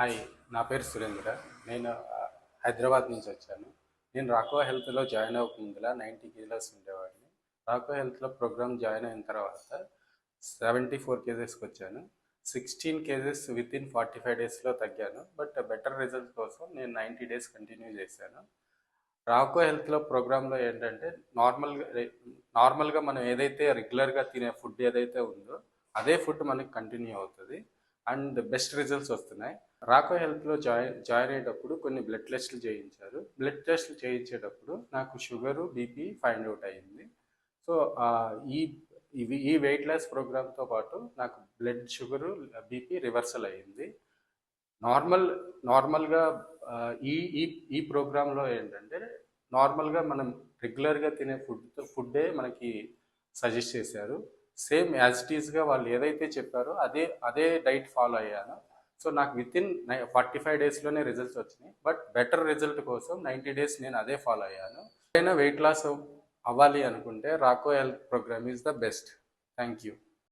Hi నా పేరు సురేంద్ర. నేను హైదరాబాద్ నుంచి వచ్చాను. నేను రాకో హెల్త్లో జాయిన్ అవ్వక నైంటీ కేజీలస్ ఉండేవాడిని. రాకో హెల్త్లో ప్రోగ్రామ్ జాయిన్ అయిన తర్వాత సెవెంటీ ఫోర్ కేజెస్కి వచ్చాను. Sixteen kgs within forty five డేస్లో తగ్గాను. బట్ బెటర్ రిజల్ట్ కోసం నేను నైంటీ డేస్ కంటిన్యూ చేశాను. రాకో హెల్త్లో ప్రోగ్రాంలో ఏంటంటే నార్మల్గా నార్మల్గా మనం ఏదైతే రెగ్యులర్గా తినే ఫుడ్ ఏదైతే ఉందో అదే ఫుడ్ మనకి కంటిన్యూ అవుతుంది. అండ్ బెస్ట్ రిజల్ట్స్ వస్తున్నాయి. రాకో హెల్త్లో జాయిన్ జాయిన్ అయ్యేటప్పుడు కొన్ని బ్లడ్ టెస్ట్లు చేయించారు. బ్లడ్ టెస్ట్లు చేయించేటప్పుడు నాకు షుగరు బీపీ ఫైండ్ అవుట్ అయ్యింది. సో ఈ ఇవి ఈ వెయిట్ లాస్ ప్రోగ్రామ్తో పాటు నాకు బ్లడ్ షుగరు బీపీ రివర్సల్ అయ్యింది. నార్మల్ నార్మల్గా ఈ ఈ ఈ ప్రోగ్రాంలో ఏంటంటే నార్మల్గా మనం రెగ్యులర్గా తినే ఫుడ్ ఫుడ్డే మనకి సజెస్ట్ చేశారు. సేమ్ యాజ్ ఇట్ ఈస్గా వాళ్ళు ఏదైతే చెప్పారో అదే అదే డైట్ ఫాలో అయ్యాను. సో నాకు విత్ ఇన్ ఫార్టీ ఫైవ్ డేస్లోనే రిజల్ట్స్ వచ్చినాయి. బట్ బెటర్ రిజల్ట్ కోసం నైంటీ డేస్ నేను అదే ఫాలో అయ్యాను. ఏదైనా వెయిట్ లాస్ అవ్వాలి అనుకుంటే Rako health programme is the best. Thank you.